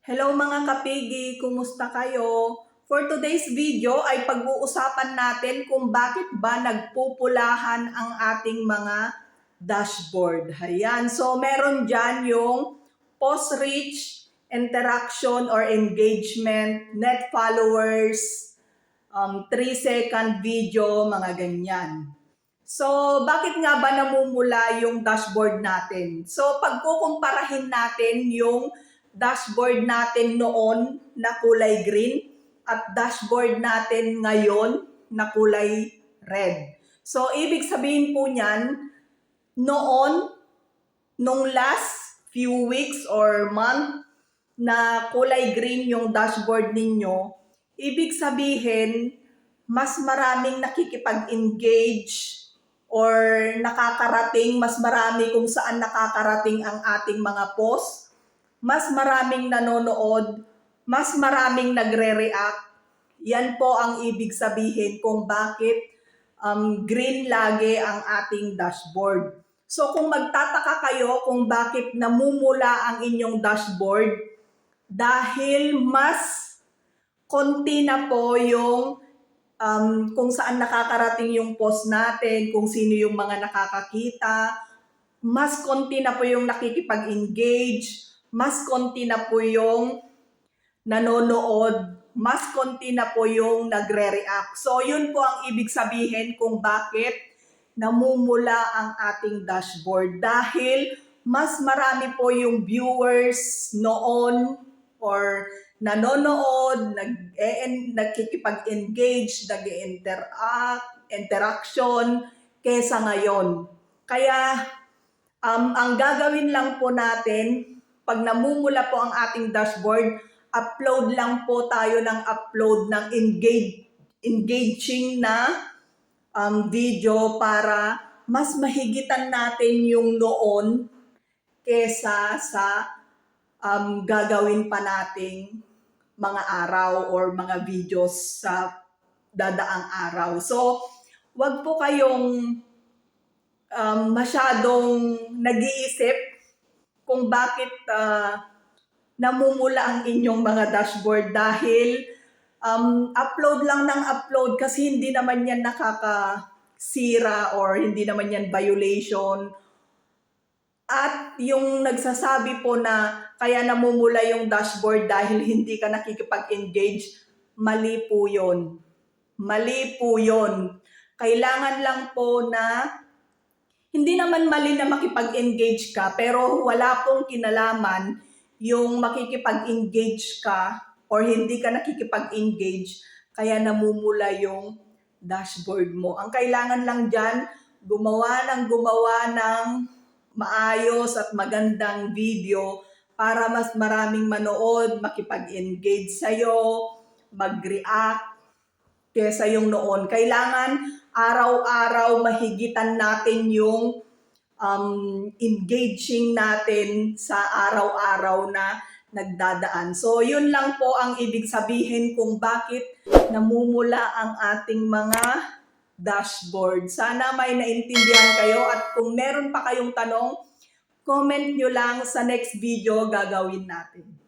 Hello mga kapigi, kumusta kayo? For today's video ay pag-uusapan natin kung bakit ba nagpupulahan ang ating mga dashboard. Ayan, so meron dyan yung post-reach, interaction or engagement, net followers, um, 3 second video, mga ganyan. So, bakit nga ba namumula yung dashboard natin? So, pagkukumparahin natin yung dashboard natin noon na kulay green at dashboard natin ngayon na kulay red. So, ibig sabihin po niyan, noon, nung last few weeks or month na kulay green yung dashboard ninyo, ibig sabihin, mas maraming nakikipag-engage or nakakarating, mas marami kung saan nakakarating ang ating mga post, mas maraming nanonood, mas maraming nagre-react. Yan po ang ibig sabihin kung bakit um, green lagi ang ating dashboard. So kung magtataka kayo kung bakit namumula ang inyong dashboard, dahil mas konti na po yung um, kung saan nakakarating yung post natin, kung sino yung mga nakakakita, mas konti na po yung nakikipag-engage, mas konti na po yung nanonood, mas konti na po yung nagre-react. So yun po ang ibig sabihin kung bakit namumula ang ating dashboard dahil mas marami po yung viewers noon or nanonood, nag -e nakikipag-engage, nag-interact, interaction kesa ngayon. Kaya um, ang gagawin lang po natin pag namumula po ang ating dashboard, upload lang po tayo ng upload ng engage, engaging na um, video para mas mahigitan natin yung noon kesa sa um, gagawin pa nating mga araw or mga videos sa dadaang araw. So, wag po kayong um, masyadong nag-iisip kung bakit uh, namumula ang inyong mga dashboard dahil um, upload lang ng upload kasi hindi naman yan nakakasira or hindi naman yan violation. At yung nagsasabi po na kaya namumula yung dashboard dahil hindi ka nakikipag-engage, mali po yun. Mali po yun. Kailangan lang po na hindi naman mali na makipag-engage ka, pero wala pong kinalaman yung makikipag-engage ka or hindi ka nakikipag-engage, kaya namumula yung dashboard mo. Ang kailangan lang dyan, gumawa ng gumawa ng maayos at magandang video para mas maraming manood, makipag-engage sa'yo, mag-react, kesa yung noon. Kailangan araw-araw mahigitan natin yung um, engaging natin sa araw-araw na nagdadaan. So, yun lang po ang ibig sabihin kung bakit namumula ang ating mga dashboard. Sana may naintindihan kayo at kung meron pa kayong tanong, comment nyo lang sa next video gagawin natin.